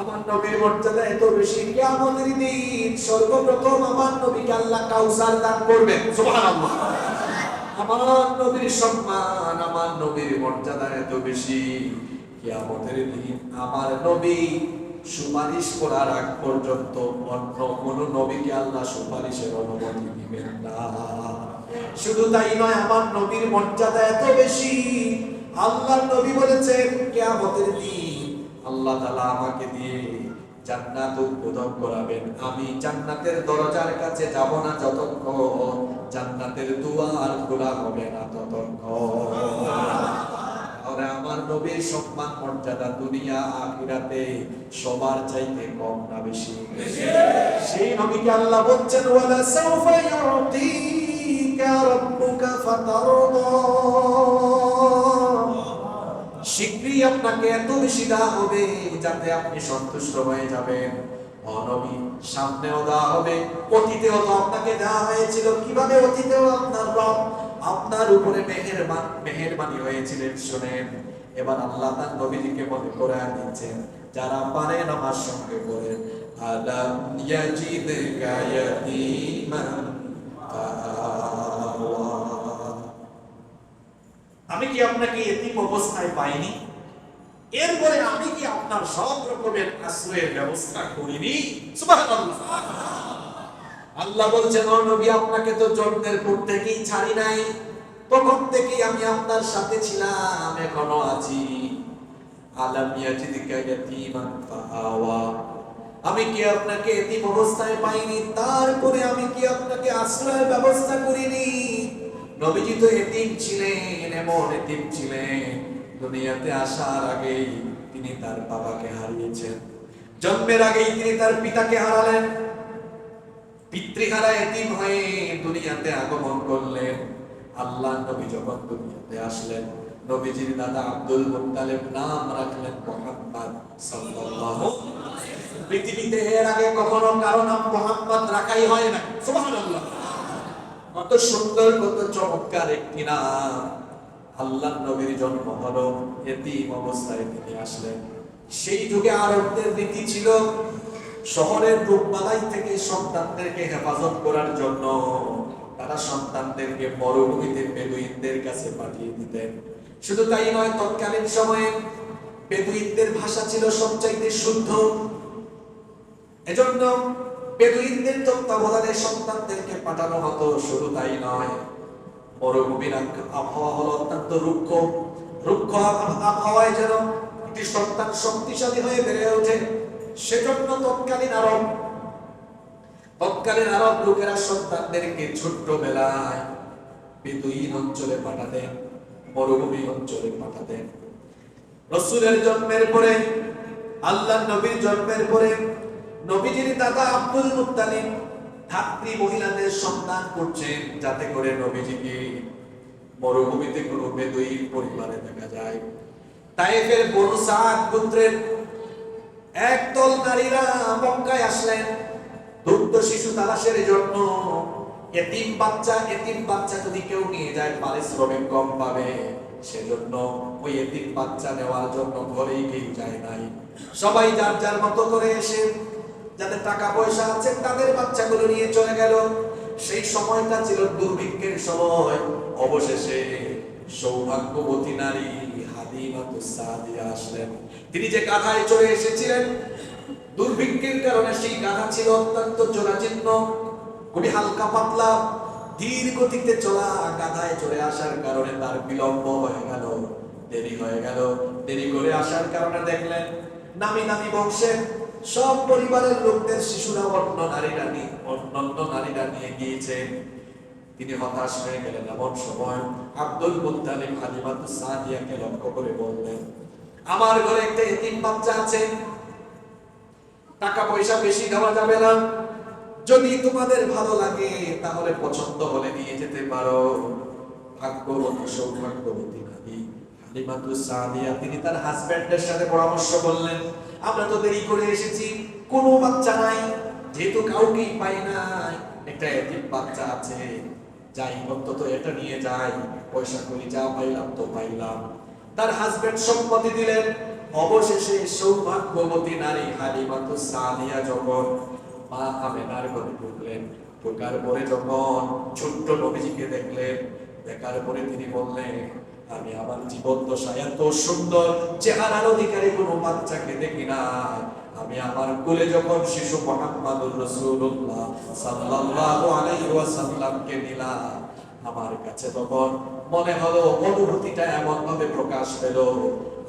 আমার নবীর মর্যাদা এত বেশি, কিয়ামতের দিন সর্বপ্রথম আমার আল্লাহ কাউসার দান সুবহানাল্লাহ। আমার নবীর সম্মান, আমার নবীর মর্যাদা এত বেশি দিন আমার নবী সুপারিশ করার আগ পর্যন্ত অন্য কোন নবীকে আল্লাহ সুপারিশের অনুমতি দিবেন না। শুধু তাই নয়, আমার নবীর মর্যাদা এত বেশি আল্লাহ নবী বলেছেন, কিয়ামতের দিন আল্লাহ তাআলা আমাকে দিয়ে জান্নাত উদ্বোধন করাবেন। আমি জান্নাতের দরজার কাছে যাব না যতক্ষণ জান্নাতের দুয়ার খোলা হবে না ততক্ষণ। আমার নবীর সম্মান মর্যাদা দুনিয়া আখিরাতে সবার চাইতে কম না বেশি। সেই নবীকে আল্লাহ বলছেন, ওয়ালা সাউফা ইউতিকা রাব্বুকা ফাতারদা। শীঘ্রই আপনাকে এত বেশি দেওয়া হবে যাতে আপনি সন্তুষ্ট হয়ে যাবেন। অনবী সামনেও দেওয়া হবে, অতীতেও তো আপনাকে দেওয়া হয়েছিল। কীভাবে অতীতেও আপনার রব আপনার উপরে মেহেরবান মেহেরবানি হয়েছিলেন শুনেন। এবার আল্লাহ তার নবীজিকে মনে করে দিচ্ছেন, যারা আমার সঙ্গে করেন আলাম ইয়াজিদকা ইয়াতীমান আমি কি আপনাকে এতিম অবস্থায় পাইনি? এরপরে আমি কি আপনার সব রকমের আশ্রয়ের ব্যবস্থা করিনি? আল্লাহ বলছেন নবী, আপনাকে তো জন্মের পর থেকেই ছাড়ি নাই। তখন থেকেই আমি আপনার সাথে ছিলাম, এখনও আছি। ইয়াজিদিকা ফাআওয়া আমি কি আপনাকে এতিম অবস্থায় পাইনি? তারপরে আমি কি আপনাকে আশ্রয়ের ব্যবস্থা করিনি? নবীজি তো এতিম ছিলেন, এমন এতিম ছিলেন। দুনিয়াতে আসার আগেই তিনি তার বাবাকে হারিয়েছেন। জন্মের আগেই তিনি তার পিতাকে হারালেন। পিতৃহারা এতিম হয়ে দুনিয়াতে আগমন করলেন। আল্লাহ নবী যখন দুনিয়াতে আসলেন, নবীজির দাদা আব্দুল মুত্তালিব নাম রাখলেন মুহাম্মদ সাল্লাল্লাহু পৃথিবীতে এর আগে কখনো কারও নাম মুহাম্মদ রাখাই হয় না সুবহানাল্লাহ। কত সুন্দর, কত চমৎকার একটি নাম। আল্লাহ নবীর জন্ম হলো, এতিম অবস্থায় তিনি আসলেন। সেই যুগে আরবদের রীতি ছিল, শহরের রূপমালাই থেকে সন্তানদেরকে হেফাজত করার জন্য তারা সন্তানদেরকে মরুভূমিতে বেদুইনদের কাছে পাঠিয়ে দিতেন। শুধু তাই নয়, তৎকালীন সময়ে বেদুইনদের ভাষা ছিল সবচাইতে শুদ্ধ। এজন্য বেদুইনদের তত্ত্বাবধানে সন্তানদেরকে পাঠানো হতো, শুধু তাই নয়। মরুভূমির আবহাওয়া হলো অত্যন্ত রুক্ষ। রুক্ষ আবহাওয়ায় যেন একটি সন্তান শক্তিশালী হয়ে বেড়ে ওঠে, সেজন্য তৎকালীন আরব তৎকালীন আরব লোকেরা সন্তানদেরকে ছোট্টবেলায় বেদুইন অঞ্চলে পাঠাতেন মরুভূমি অঞ্চলে পাঠাতেন। রসুলের জন্মের পরে আল্লাহ নবীর জন্মের পরে নবীজির দাদা আব্দুল মুত্তালিব ধাত্রী মহিলাদের সন্তান করছেন যাতে করে নবীজিকে মরুভূমিতে কোনো বেদুইন পরিবারে দেখা যায়। তাইফের বনু সাদ গোত্রের একদল নারীরা মক্কায় আসলেন। দুগ্ধ শিশু তালাশের জন্য। এতিম বাচ্চা এতিম বাচ্চা যদি কেউ নিয়ে যায় পারিশ্রমিক কম পাবে। সেজন্য ওই এতিম বাচ্চা নেওয়ার জন্য ঘরেই কেউ যায় নাই। সবাই যার যার মতো করে এসে যাদের টাকা পয়সা আছে, তাদের বাচ্চাগুলো নিয়ে চলে গেল। সেই সময়টা ছিল দুর্ভিক্ষের সময়। অবশেষে সৌভাগ্যবতী নারী আসলেন। তিনি যে গাধায় চলে এসেছিলেন, দুর্ভিক্ষের কারণে সেই গাধা ছিল অত্যন্ত জরাজীর্ণ। খুবই হালকা পাতলা, ধীর গতিতে চলা গাধায় চলে আসার কারণে তার বিলম্ব হয়ে গেল, দেরি হয়ে গেল। দেরি করে আসার কারণে দেখলেন, নামি নামি বংশের সব পরিবারের লোকদের শিশুরা অন্য নারীরা নিয়ে অন্যান্য নারীরা নিয়ে গিয়েছে। তিনি হতাশ হয়ে গেলেন এমন সময় আব্দুল মুত্তালিব হালিমাতুস সাদিয়াকে লক্ষ্য করে বললেন, আমার ঘরে একটা এতিম বাচ্চা আছে। টাকা পয়সা বেশি দেওয়া যাবে না। যদি তোমাদের ভালো লাগে, তাহলে পছন্দ হলে নিয়ে যেতে পারো। ভাগ্যবতী, সৌভাগ্যবতী হালিমাতুস সাদিয়া তিনি তার হাজবেন্ডের সাথে পরামর্শ করলেন, আমরা তো দেরি করে এসেছি, কোনো বাচ্চা নাই, যেহেতু কাউকেই পাই নাই। একটা এতিম বাচ্চা আছে, যাই অন্তত এটা নিয়ে যাই, পয়সা করি, যা পাইলাম তো পাইলাম। তার হাজবেন্ড সম্মতি দিলেন। অবশেষে সৌভাগ্যবতী নারী হালিমাতু সাদিয়া যখন মা আমেনার ঘরে ঢুকলেন, ঢোকার পরে যখন ছোট্ট নবীজিকে দেখলেন, দেখার পরে তিনি বললেন আমি আমার জীবন দশায় এত সুন্দর, চেহারার অধিকারী কোনো বাচ্চাকে দেখি না আমি আমার কোলে যখন শিশু মোহাম্মদুর রাসূলুল্লাহ সাল্লাল্লাহু আলাইহি ওয়াসাল্লামকে নিলাম, আমার কাছে তখন মনে হলো অনুভূতিটা এমন ভাবে প্রকাশ পেল।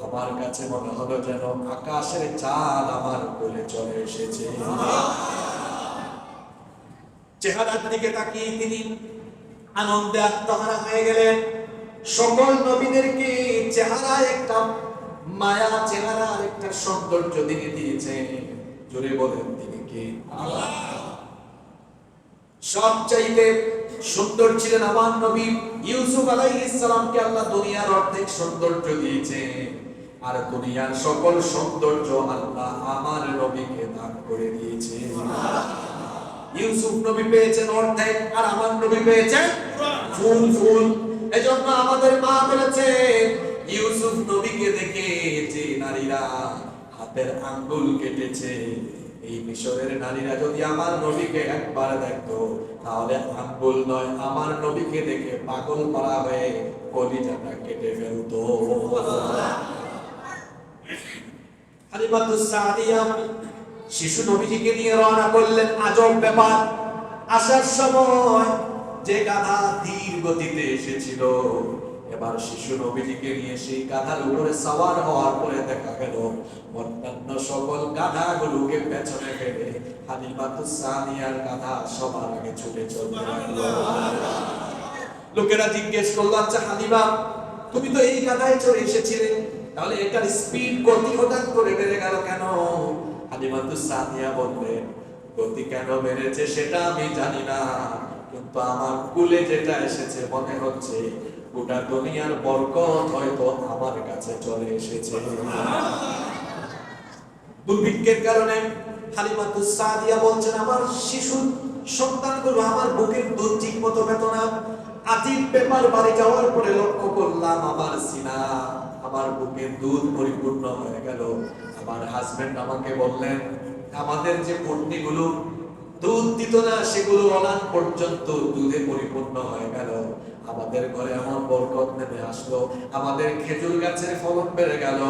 আমার কাছে মনে হলো যেন আকাশের চাঁদ আমার কোলে চলে এসেছে। চেহারার দিকে তাকিয়ে তিনি আনন্দে আত্মহারা হয়ে গেলেন। সকল নবীদেরকে চেহারায় একটা মায়া চেহারার একটা সৌন্দর্য তিনি দিয়েছেন। জোরে বলেন তিনি কি? সবচাইতে সুন্দর ছিলেন আমার নবী ইউসুফ আলাইহিস সালামকে আল্লাহ দুনিয়ার অর্ধেক সৌন্দর্য দিয়েছে আর দুনিয়ার সকল সৌন্দর্য আল্লাহ আমার নবীকে দান করে দিয়েছে ইউসুফ নবী পেয়েছেন অর্ধেক আর আমার নবী পেয়েছেন ফুল ফুল। এজন্য আমাদের মা বলেছেন, ইউসুফ নবীকে দেখে যে নারীরা হাতের আঙ্গুল কেটেছে, এই মিশরের নারীরা যদি আমার নবীকে একবার দেখতো, তাহলে আঙ্গুল নয়, আমার নবীকে দেখে পাগল করা হয়ে কলিজাটা কেটে ফেলতো। শিশু নবীজিকে নিয়ে রওনা করলেন আজব ব্যাপার। আসার সময় যে গাধা ধীর গতিতে এসেছিল, এবার শিশু নবীজিকে নিয়ে সেই গাধার উপরে সওয়ার হওয়ার পরে দেখা গেল, অন্যান্য সকল গাধাগুলোকে পেছনে ফেলে গাধা সবার আগে ছুটে লোকেরা জিজ্ঞেস করল আচ্ছা তুমি তো এই গাধায় চড়ে এসেছিলে, তাহলে এটার স্পিড গতি হঠাৎ করে বেড়ে গেল কেন? হালিমাতু বললেন, গতি কেন বেড়েছে সেটা আমি জানি না। কিন্তু আমার কুলে যেটা এসেছে মনে হচ্ছে, গোটা দুনিয়ার বরকত হয়তো আমার কাছে চলে এসেছে। দুর্ভিক্ষের কারণে সাদিয়া বলছেন, আমার শিশু সন্তানগুলো আমার বুকের দুধ ঠিক মতো পেপার বাড়ি যাওয়ার পরে লক্ষ্য করলাম, আমার সিনা, আমার বুকের দুধ পরিপূর্ণ হয়ে গেল। আমার হাজবেন্ড আমাকে বললেন, আমাদের যে পত্নীগুলো দুধ দিত না, সেগুলো অনান পর্যন্ত দুধে পরিপূর্ণ হয়ে গেল। আমাদের ঘরে এমন বরকত নেমে আসলো। আমাদের খেজুর গাছের ফলন বেড়ে গেল।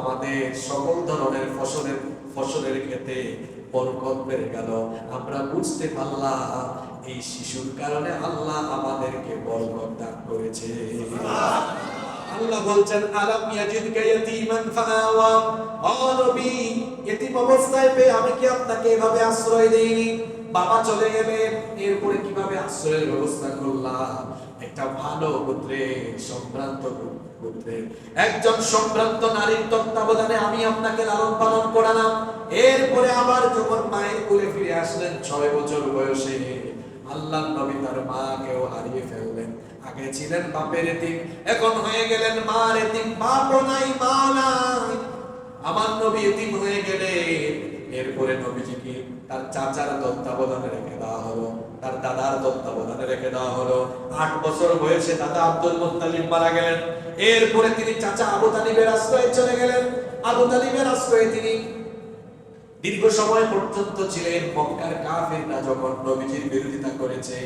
আমাদের সকল ধরনের ফসলের ফসলের ক্ষেতে বরকত বেড়ে গেল। আমরা বুঝতে পারলাম, এই শিশুর কারণে আল্লাহ আমাদেরকে বরকত দান করেছে। আল্লাহ বলছেন, আলাম ফাআওয়া? অবস্থায় পেয়ে আমি কি আপনাকে এভাবে আশ্রয় দেইনি? বাবা চলে এরপরে কীভাবে আশ্রয়ের ব্যবস্থা করলাম? একটা ভালো পুত্রে, সম্ভ্রান্ত পুত্রে। একজন সম্ভ্রান্ত নারীর তত্ত্বাবধানে আমি আপনাকে লালন পালন করালাম। এরপরে আবার যখন মায়ের কোলে ফিরে আসলেন, ছয় বছর বয়সে আল্লাহ নবী তার মাকেও হারিয়ে ফেললেন। আগে ছিলেন বাপের এতিম, এখন হয়ে গেলেন মার এতিম, বাপও নাই, মা নাই। আমার নবী এতিম হয়ে গেলেন এরপরে নবীজিকে তার চাচার তত্ত্বাবধানে রেখে দেওয়া হলো, তার দাদার তত্ত্বাবধানে রেখে দেওয়া হলো। আট বছর বয়সে দাদা আব্দুল মুত্তালিব মারা গেলেন। এরপরে তিনি চাচা আবু তালিবের আশ্রয়ে চলে গেলেন। আবু তালিবের আশ্রয়ে তিনি দীর্ঘ সময় পর্যন্ত ছিলেন মক্কার কাফিররা যখন নবীজির বিরোধিতা করেছে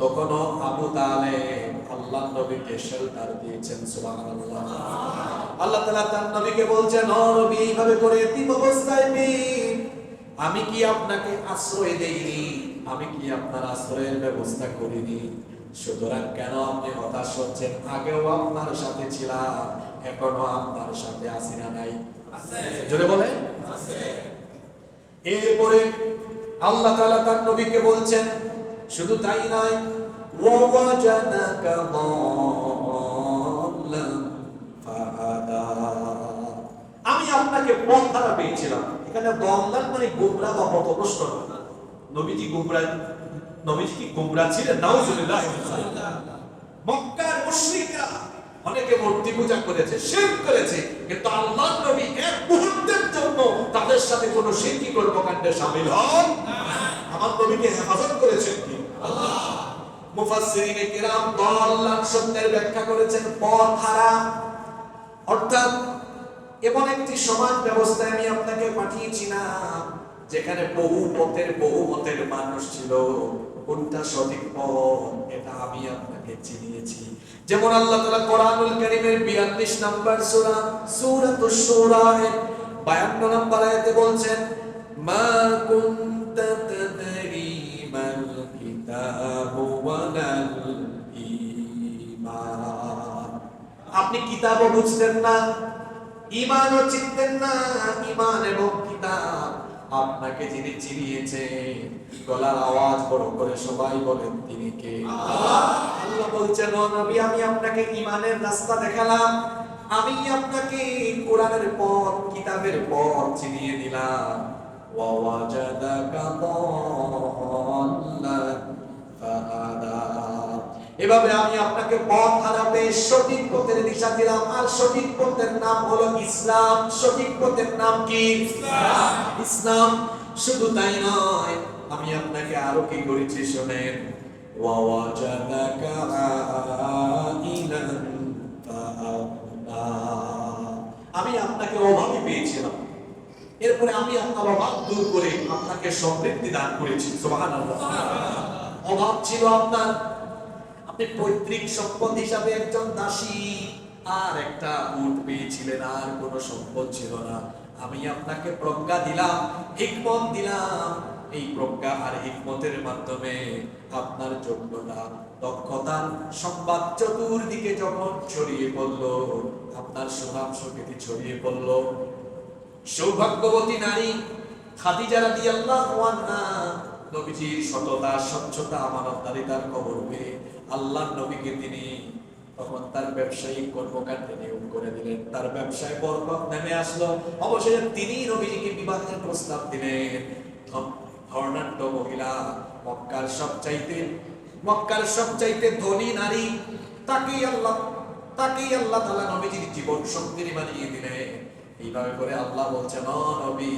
তখনও আবু তালেব আল্লাহ নবীকে শেল্টার দিয়েছেন সুবহানাল্লাহ। আল্লাহ তাআলা তার নবীকে বলছেন ও নবী এইভাবে করে এতিম অবস্থায় আমি কি আপনাকে আশ্রয় দেইনি? আমি কি আপনার আশ্রয়ের ব্যবস্থা করিনি? সুতরাং কেন আপনি হতাশ হচ্ছেন? আগেও আপনার সাথে ছিলাম এখনও আপনার সাথে আসি না নাই। জোরে বলে। এরপরে আল্লাহ তাআলা তার নবীকে বলছেন শুধু তাই আমি আপনাকে পথ হারা পেয়েছিলাম। এখানে দল্লান মানে গোমরা বা পথভ্রষ্ট নবীজি গোমরা নবীজি কি গোমরা ছিলেন? নাউজুবিল্লাহ। মক্কার মুশরিকরা অনেকে মূর্তি পূজা করেছে, শিরক করেছে, কিন্তু আল্লাহর নবী এক মুহূর্তের জন্য তাদের সাথে কোনো শিরকি কর্মকাণ্ডে সামিল হন। আমার নবীকে হেফাজত করেছেন কি? আল্লাহ ব্যাখ্যা করেছেন, পথ হারা অর্থাৎ এমন একটি ব্যবস্থায় আমি আপনাকে পাঠিয়েছিলাম যেখানে বহু পথের, বহু মতের মানুষ ছিল। কোনটা সঠিক পথ, এটা আমি আপনাকে চিনিয়েছি। যেমন আল্লাহ তাআলা কোরআনুল কারীমের 42 নম্বর সূরা, সূরাতুশ শূরা এর 52 নম্বর আয়াতে বলছেন, মা কুনতা আপনি কিতাবও বুঝতেন না ইমানও চিনতেন না ইমান এবং কিতাব আপনাকে যিনি চিনিয়েছেন, গলার আওয়াজ বড় করে সবাই বলেন তিনি কে? আল্লাহ বলছেন, ও নবী, আমি আপনাকে ইমানের রাস্তা দেখালাম, আমি আপনাকে কোরআনের পথ, কিতাবের পথ চিনিয়ে দিলাম। ওয়াওয়াজাদাকা দাল্লান ফাহাদা এভাবে আমি আপনাকে পথ হারাতে সঠিক পথের দিশা দিলাম। আর সঠিক পথের নাম হলো ইসলাম। সঠিক পথের নাম কি? ইসলাম। শুধু তাই নয় আমি আপনাকে আরও কি করেছি শুনেন। আমি আপনাকে অভাবী পেয়েছিলাম। এরপরে আমি আপনার অভাব দূর করে আপনাকে সমৃদ্ধি দান করেছি। সুবহানাল্লাহ। অভাব ছিল আপনার। আপনি পৈতৃক সম্পদ হিসাবে একজন দাসী। আর একটা উট পেয়েছিলেন, আর কোনো সম্পদ ছিল না। আমি আপনাকে প্রজ্ঞা দিলাম, হিকমত দিলাম। এই প্রজ্ঞা আর হিকমতের মাধ্যমে আপনার যোগ্যতা দক্ষতা সংবাদ চতুর্দিকে যখন ছড়িয়ে পড়ল, আপনার সুনাম সুখ্যাতি ছড়িয়ে পড়ল। সৌভাগ্যবতী নারী খাদিজা রাদিয়াল্লাহু আনহা নবীজির সততা, স্বচ্ছতা আমানতদারিতার খবর পেয়ে নবীকে তিনি তখন তার ব্যবসায়িক নিয়োগ করে দিলেন। তার ব্যবসায় বরকত নেমে আসলো। অবশেষে তিনি নবীজিকে বিবাহের প্রস্তাব দিলেন। ধর্ণাঢ্য মহিলা, মক্কার সবচাইতে মক্কার সবচাইতে ধনী নারী, তাকেই আল্লাহ তাকেই আল্লাহ তাআলা নবীজির জীবন সঙ্গিনী বানিয়ে দিলেন। এইভাবে করে আল্লাহ বলছেন, "ও নবী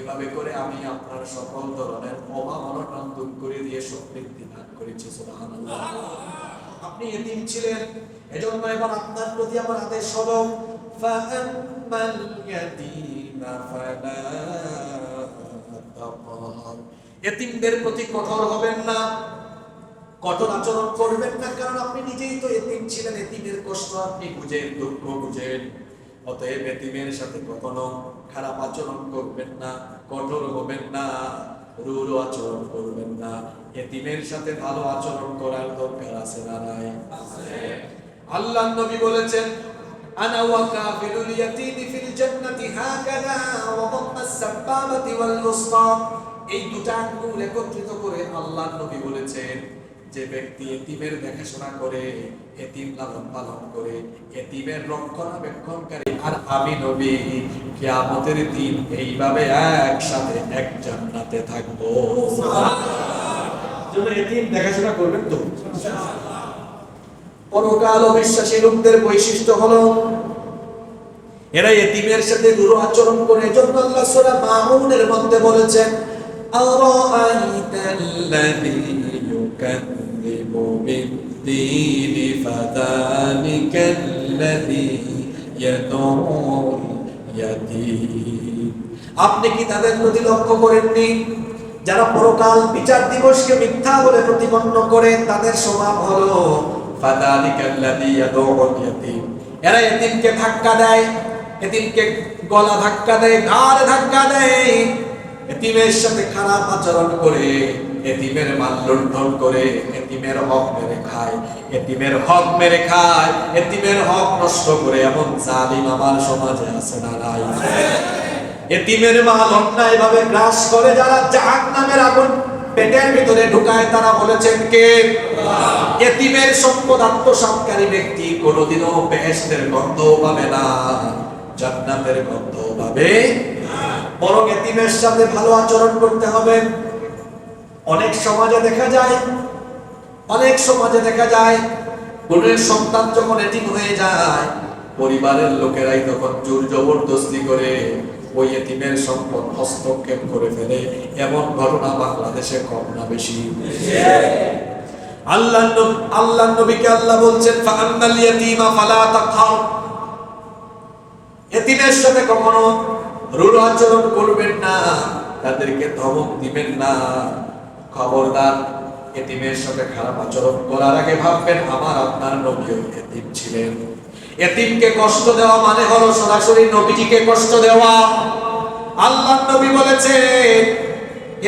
এভাবে করে আমি আপনার সকল ধরনের অভাব অনটন দূর করে দিয়ে সমৃদ্ধি দান করেছি আপনি এতিম ছিলেন, এজন্য এবার আপনার প্রতি আমার আদেশ হলো এতিমদের প্রতি কঠোর হবেন না, কঠোর আচরণ করবেন না, কারণ আপনি নিজেই তো এতিম ছিলেন, এতিমের কষ্ট আপনি বুঝেন, দুঃখ বুঝেন। অতএব এতিমের সাথে কখনো খারাপ আচরণ করবেন না কঠোর হবেন না রূঢ় আচরণ করবেন না। এতিমের সাথে ভালো আচরণ করার দরকার আছে না নাই? আল্লাহ নবী বলেছেন আনা ওয়া কাফিলুল ইয়াতীমি ফিল জান্নাতি হাকাযা ওয়া দাম্মাস সাব্বাবাতি ওয়াল এই দুটা আঙ্গুল একত্রিত করে আল্লাহ নবী বলেছেন যে ব্যক্তি এতিমের দেখাশোনা করে এতিম লালন পালন করে এতিমের রক্ষণাবেক্ষণকারী আর আমি নবী কিয়ামতের দিন এইভাবে একসাথে এক জান্নাতে থাকব। এতিম দেখাশোনা করবেন তো? পরকাল বিশ্বাসী লোকদের বৈশিষ্ট্য হলো এরা এতিমের সাথে গুরু আচরণ করে এজন্য আল্লাহ সূরা মাউনের মধ্যে বলেছেন আরাআইতাল্লাযী ইউকাযযিবু বিদ্দীন ফাযালিকাল্লাযী ইয়াদউল ইয়াতীম আপনি কি তাদের প্রতি লক্ষ্য করেননি? যারা পরকাল বিচার দিবসকে মিথ্যা বলে প্রতিপন্ন করে তাদের স্বভাব হলো এরা এতিমকে ধাক্কা দেয়, এতিমকে গলা ধাক্কা দেয় ঘাড় ধাক্কা দেয়, এতিমের সাথে খারাপ আচরণ করে। এতিমের মাল লুণ্ঠন করে এতিমের হক মেরে খায়। এতিমের হক মেরে খায় এতিমের হক নষ্ট করে। এমন জালিম আমার সমাজে আছে না নাই। এতিমের মাল অন্যায় ভাবে গ্রাস করে যারা জাহান্নামের আগুন পেটের ভিতরে ঢুকায় তারা বলেছেন কে? এতিমের সম্পদ আত্মসাৎকারী ব্যক্তি কোনোদিনও বেহেস্তের গন্ধ পাবে না জান্নাতের গন্ধ পাবে বরং এতিমের সাথে ভালো আচরণ করতে হবে। অনেক সমাজে দেখা যায়, অনেক সমাজে দেখা যায় কোন সন্তান যখন এতিম হয়ে যায়, পরিবারের লোকেরাই তখন জোর জবরদস্তি করে ওই এতিমের সম্পদ হস্তক্ষেপ করে ফেলে। এমন ঘটনা বাংলাদেশে কম না বেশি। আল্লাহ আল্লাহ নবীকে আল্লাহ বলছেন, ফাআম্মাল ইয়াতীমা ফালা তাকহার। এতিমের সাথে কখনো রুল আচরণ করবেন না, তাদেরকে ধমক দিবেন না। খবরদার এতিমের সাথে খারাপ আচরণ করার আগে ভাববেন, আমার আপনার নবীও এতিম ছিলেন। এতিমকে কষ্ট দেওয়া মানে হলো সরাসরি নবীজিকে কষ্ট দেওয়া। আল্লাহ নবী বলেছেন,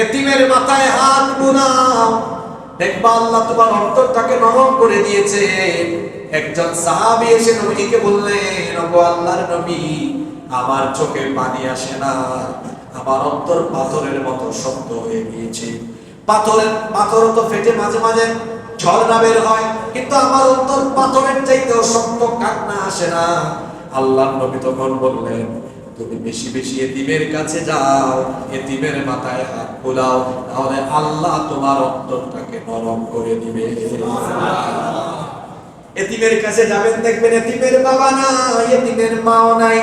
এতিমের মাথায় হাত বুলাও দেখবা আল্লাহ তোমার অন্তরটাকে নরম করে দিয়েছে। একজন সাহাবী এসে নবীকে বললেন, ওগো আল্লাহর নবী, আমার চোখে পানি আসে না। আমার অন্তর পাথরের মতো শক্ত হয়ে গিয়েছে। পাথরের পাথর তো ফেটে মাঝে মাঝে ঝর্ণা বের হয়, কিন্তু আমার অন্তর পাথরের চাইতেও শক্ত কান্না আসে না। আল্লাহ নবী তখন বললেন, তুমি বেশি বেশি এতিমের কাছে যাও, এতিমের মাথায় হাত বোলাও, তাহলে আল্লাহ তোমার অন্তরটাকে নরম করে দিবে। এতিমের কাছে যাবেন, দেখবেন এতিমের বাবা নাই, এতিমের মাও নাই।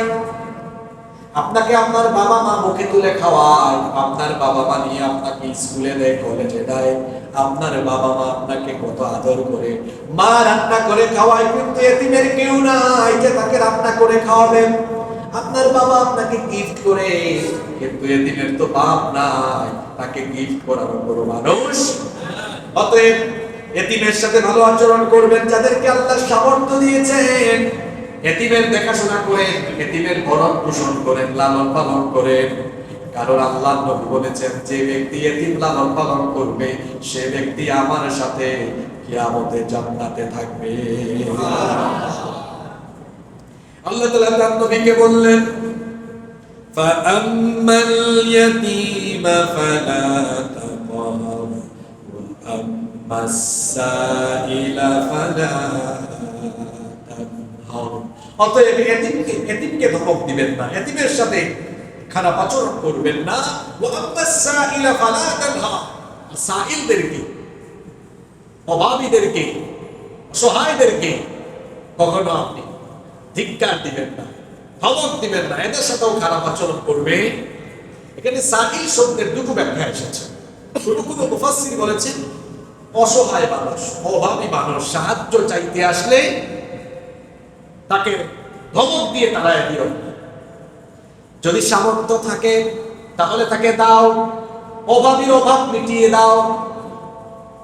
আপনাকে আপনার বাবা মা মুখে তুলে খাওয়ায়, আপনার বাবা মা নিয়ে আপনাকে স্কুলে দেয়, কলেজে দেয়, আপনার বাবা মা আপনাকে কত আদর করে। মা রান্না করে খাওয়ায়, কিন্তু এতিমের কেউ নাই যে তাকে রান্না করে খাওয়াবেন আপনার বাবা আপনাকে গিফট করে, কিন্তু এতিমের তো বাপ নাই, তাকে গিফট করার কোনো মানুষ। অতএব এতিমের সাথে ভালো আচরণ করবেন, যাদেরকে আল্লাহ সামর্থ্য দিয়েছেন। এতিমের দেখাশোনা করেন এতিমের ভরণ পোষণ করেন লালন পালন করেন কারণ আল্লাহ নবী বলেছেন যে ব্যক্তি এতিম লালন পালন করবে সে ব্যক্তি আমার সাথে কিয়ামতে জান্নাতে থাকবে আল্লাহ তাআলা তার নবীকে বললেন فأما اليتيم فلا تقهر وأما السائل فلا تنهر অতএব এতিমকে এতিমকে ধমক দিবেন না। এতিমের সাথে খারাপ আচরণ করবেন না। সাইলদেরকে অভাবীদেরকে সহায়দেরকে কখনো আপনি ধিক্কার দিবেন না, ধমক দিবেন না। এদের সাথেও খারাপ আচরণ করবে। এখানে সাহিল শব্দের দুটো ব্যাখ্যা এসেছে। কোনো কোনো মুফাসসির বলেছেন, অসহায় মানুষ, অভাবী মানুষ সাহায্য চাইতে আসলে তাকে ধমক দিয়ে তাড়ায় দিও। যদি সামর্থ্য থাকে, তাহলে তাকে দাও। অভাবীর অভাব মিটিয়ে দাও।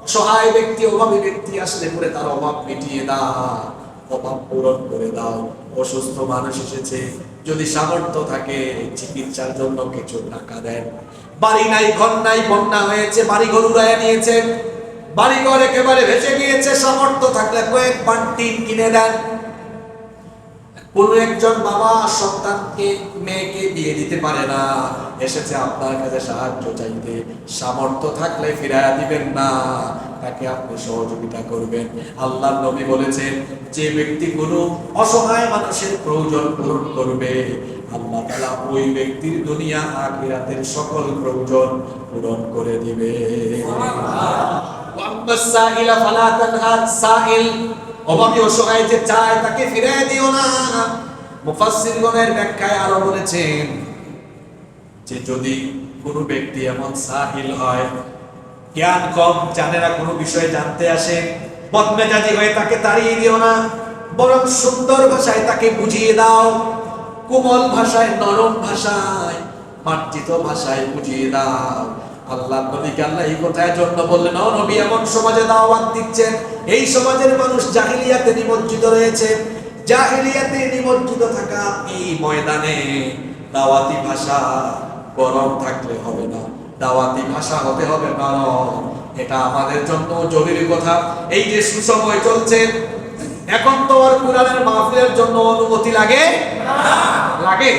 অসহায় ব্যক্তি, অভাবী ব্যক্তি আসলে পরে তার অভাব মিটিয়ে দাও। অভাব পূরণ করে দাও। অসুস্থ মানুষ এসেছে। যদি সামর্থ্য থাকে, চিকিৎসার জন্য কিছু টাকা দেন। বাড়ি নাই, ঘর নাই, বন্যা হয়েছে, বাড়ি ঘর উড়াইয়া নিয়েছেন বাড়ি ঘর একেবারে ভেসে গিয়েছে। সামর্থ্য থাকলে কয়েক পান্টিন কিনে দেন। কোন একজন বাবা সন্তানকে, মেয়েকে বিয়ে দিতে পারে না। এসেছে আপনার কাছে সাহায্য চাইতে। সামর্থ্য থাকলে ফিরাইয়া দিবেন না। তাকে আপনি সহযোগিতা করবেন। আল্লাহ নবী বলেছেন, যে ব্যক্তি কোনো অসহায় মানুষের প্রয়োজন পূরণ করবে, আল্লাহ তাআলা ওই ব্যক্তির দুনিয়া আখিরাতের সকল প্রয়োজন পূরণ করে দিবে। অভাবী অসহায় যে চায় তাকে ফিরিয়ে দিও না। মুফাসসিরগণের ব্যাখ্যায় আরও বলেছেন যে যদি কোনো ব্যক্তি এমন সাহিল হয়, জ্ঞান কম জানে না কোনো বিষয়ে জানতে আসে, বদমেজাজি হয়ে তাকে তাড়িয়ে দিও না, বরং সুন্দর ভাষায় তাকে বুঝিয়ে দাও, কোমল ভাষায় নরম ভাষায় মার্জিত ভাষায় বুঝিয়ে দাও। আল্লাহ নবীকে আল্লাহ এই কথার জন্য বললেন, ও নবী, এমন সমাজে দাওয়াত দিচ্ছেন। এই সমাজের মানুষ জাহিলিয়াতে নিমজ্জিত রয়েছে। জাহিলিয়াতে নিমজ্জিত থাকা এই ময়দানে দাওয়াতি ভাষা গরম থাকলে হবে না। দাওয়াতি ভাষা হতে হবে নরম। এটা আমাদের জন্য জরুরি কথা। এই যে সুসময় চলছে, এখন তো আর কোরআনের মাহফিলের জন্য অনুমতি লাগে? লাগে।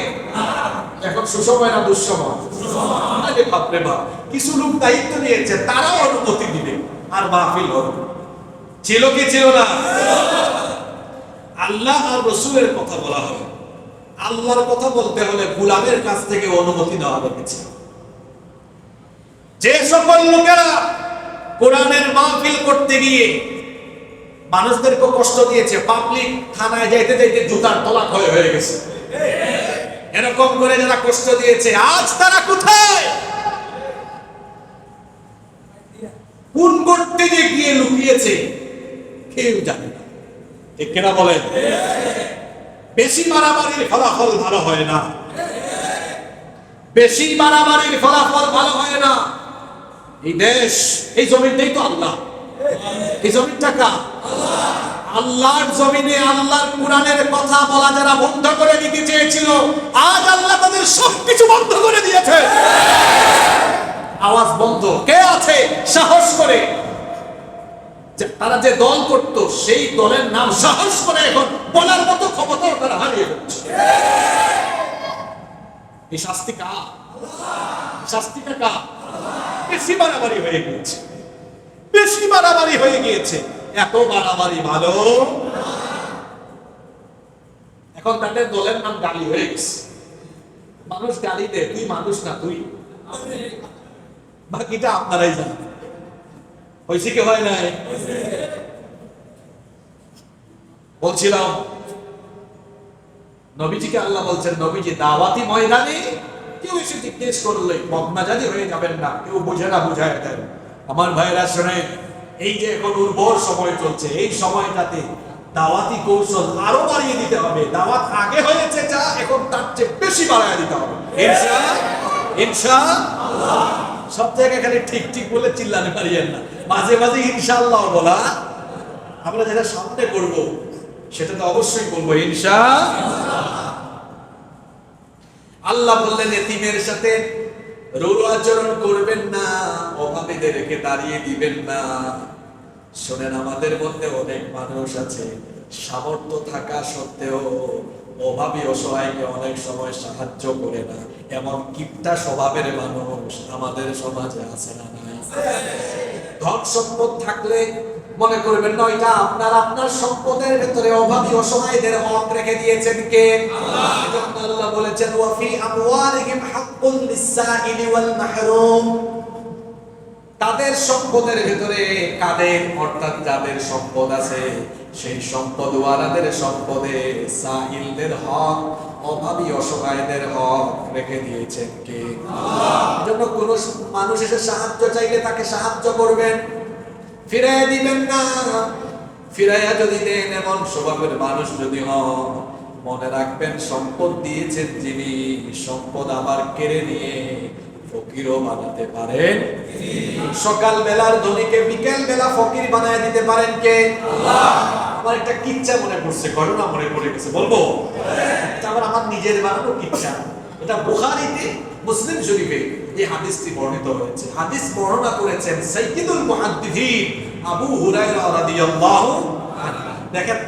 এখন সুসময় না দুঃসময়। আরে বাপরে বাপ, কিছু লোক দায়িত্ব নিয়েছে, তারাও অনুমতি দিবে। আর মাহফিল হবে। ছিল কি ছিল না? আল্লাহ আর রসুলের কথা বলা হবে। আল্লাহর কথা বলতে হলে গুলামের কাছ থেকে অনুমতি নেওয়া লেগেছে যে সকল লোকেরা কোরআনের মাহফিল করতে গিয়ে মানুষদেরকে কষ্ট দিয়েছে পাবলিক থানায় যাইতে যাইতে জুতার তলাক হয়ে হয়ে গেছে। এরকম করে যারা কষ্ট দিয়েছে, আজ তারা কোথায়? কোন করতে যে গিয়ে লুকিয়েছে, কেউ জানে না। ঠিক কিনা বেশি মারামারির ফলাফল ভালো হয় না। বেশি মারামারির ফলাফল ভালো হয় না। এই দেশ, এই জমিনটাই তো আল্লাহ। এই জমিনটা কা আল্লাহর জমিনে আল্লাহর কোরআনের কথা বলা যারা বন্ধ করে দিতে চেয়েছিল, আজ আল্লাহ তাদের সবকিছু বন্ধ করে দিয়েছে। আওয়াজ বন্ধ। কে আছে সাহস করে? তারা যে দল করত, সেই দলের নাম সাহস করে এখন বলার মতো ক্ষমতাও তারা হারিয়ে ফেলছে। এই শাস্তি কা শাস্তিটা কা বেশি বাড়াবাড়ি হয়ে গিয়েছে। বেশি বাড়াবাড়ি হয়ে গিয়েছে। এত বাড়াবাড়ি, ভালো? এখন তাদের দলের নাম গালি হয়ে গেছে। মানুষ গালি দে তুই মানুষ না, তুই। বাকিটা আপনারাই জানেন। হয়েছে কি হয় নাই? বলছিলাম, নবীজিকে আল্লাহ বলছেন, নবীজি, দাওয়াতি ময়দানে কেউ এসে জিজ্ঞেস করলে মগ্নাজাদি হয়ে যাবেন না, কেউ বুঝে না, বুঝায় দেন। আমার ভাইরা শোনেন এই যে এখন উর্বর সময় চলছে, এই সময়টাতে দাওয়াতি কৌশল আরও বাড়িয়ে দিতে হবে। দাওয়াত আগে হয়েছে যা, এখন তার চেয়ে বেশি বাড়ায় দিতে হবে। সব ঠিক ঠিক বলে পারিয়েন না। মাঝে মাঝে ইনশাআল্লাহ বলা। আমরা যেটা সামনে করব, সেটা তো অবশ্যই বলব, ইনশা আল্লাহ বললেন, এতিমের সাথে রুল আচরণ করবেন না, অভাবীদেরকে দাঁড়িয়ে দিবেন না। শোনেন, আমাদের মধ্যে অনেক মানুষ আছে, সামর্থ্য থাকা সত্ত্বেও অভাবী অসহায়কে অনেক সময় সাহায্য করে না। এমন কিপটা স্বভাবের মানুষ আমাদের সমাজে আছে না ধন সম্পদ থাকলে মনে করবেন না এটা আপনার আপনার সম্পদের ভেতরে অভাবী অসহায়দের হক রেখে দিয়েছেন কে? আল্লাহ। বলেছেন ওয়া ফি আমওয়ালিহিম হাক্কুন লিস-সাইলি ওয়াল মাহরুম তাদের সম্পদের ভেতরে কাদের অর্থাৎ যাদের সম্পদ আছে সেই সম্পদ ওয়ালাদের সম্পদে সাহিলদের হক অভাবী অসহায়দের হক রেখে দিয়েছেন কে? জন্য কোন মানুষ এসে সাহায্য চাইলে তাকে সাহায্য করবেন। ফিরাইয়া দিবেন না। ফিরাইয়া যদি দেন এমন স্বভাবের মানুষ যদি হন, মনে রাখবেন সম্পদ দিয়েছেন যিনি, সম্পদ আবার কেড়ে নিয়ে ফকিরও বানাতে পারেন। সকাল বেলার ধনীকে বিকেল বেলা ফকির বানায় দিতে পারেন কে? আমার একটা কিচ্ছা মনে পড়ছে, ঘটনা মনে পড়ে গেছে, বলব? আবার আমার নিজের বানানো কিচ্ছা। এটা বুখারীতে, মুসলিম শরীফে। এই হাদিসটি বর্ণিত হয়েছে। হাদিস বর্ণনা করেছেন সাইয়্যিদুল মুহাদ্দিসিন আবু হুরায়রা রাদিয়াল্লাহু আনহু। দেখেন